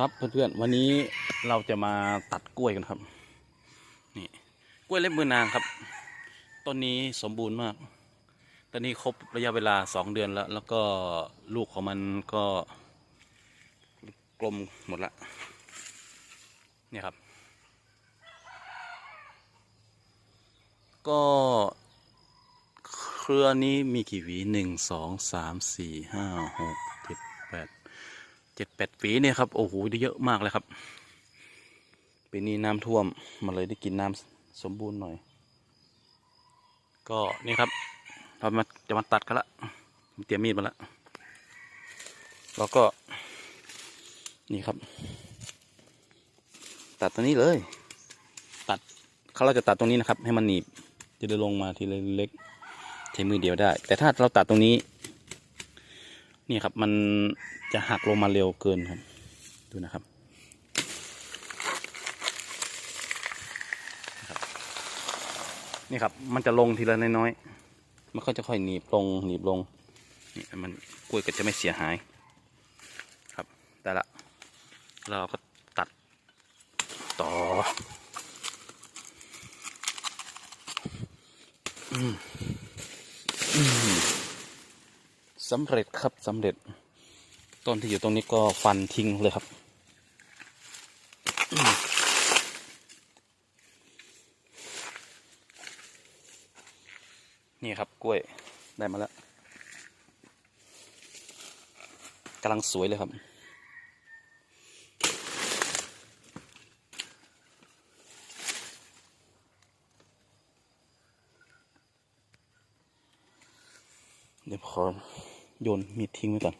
ครับเพื่อนๆวันนี้เราจะมาตัดกล้วยกันครับ นี่กล้วยเล็บมือนางครับต้นนี้สมบูรณ์มาก ตอนนี้ครบระยะเวลาสองเดือนแล้ว แล้วก็ลูกของมันก็กลมหมดละเนี่ยครับ ก็เครือนี้มีกี่หวีหนึ่งสองสามสี่ห้าหก เจ็ดแปดปีเนี่ยครับ โอ้โหได้เยอะมากเลยครับปีนี้น้ำท่วมมาเลยได้กินน้ำสมบูรณ์หน่อย ก็นี่ครับเรามาจะมาตัดกันละเตรียมมีดมาละแล้วก็ นี่ครับ ตัดตัวนี้เลย ตัดเขาเราจะตัดตรงนี้นะครับ ให้มันหนีบจะได้ลงมาทีละเล็กใช้มือเดียวได้ แต่ถ้าเราตัดตรงนี้ นี่ครับมันจะหักลงมาเร็วเกินครับ ดูนะครับนี่ครับ มันจะลงทีละน้อยๆ มันก็จะค่อยหนีบลงหนีบลง นี่มันกล้วยก็จะไม่เสียหาย ครับได้ละ เราก็ตัดต่อ อืมอืม สำเร็จครับสำเร็จ ต้นที่อยู่ตรงนี้ก็ฟันทิ้งเลยครับ นี่ครับกล้วยได้มาแล้วกำลังสวยเลยครับเดี๋ยวขอ โยนมีดทิ้งไว้ก่อน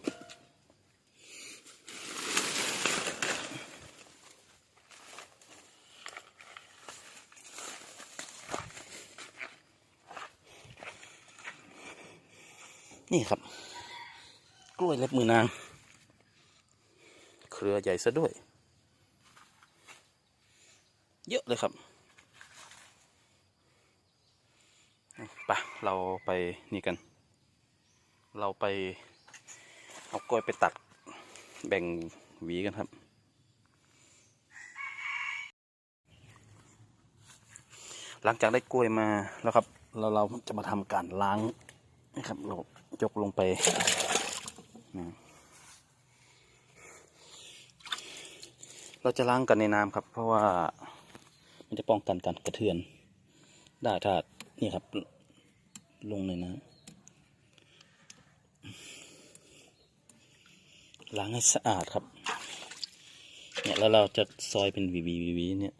นี่ครับ กล้วยเล็บมือนาง เครือใหญ่ซะด้วย เยอะเลยครับไปเราไปนี่กัน เราไปเอากล้วยไปตัดแบ่งหวีกันครับ หลังจากได้กล้วยมาแล้วครับ เราเราจะมาทำการล้างนะครับ เรายกลงไปนะเราจะล้างกันในน้ำครับ เพราะว่ามันจะป้องกันการกระเทือนได้ถ้านี่ครับ ลงในน้ำ ล้างให้สะอาดครับ เนี่ยแล้วเราจะซอยเป็นวีวีวีเนี่ย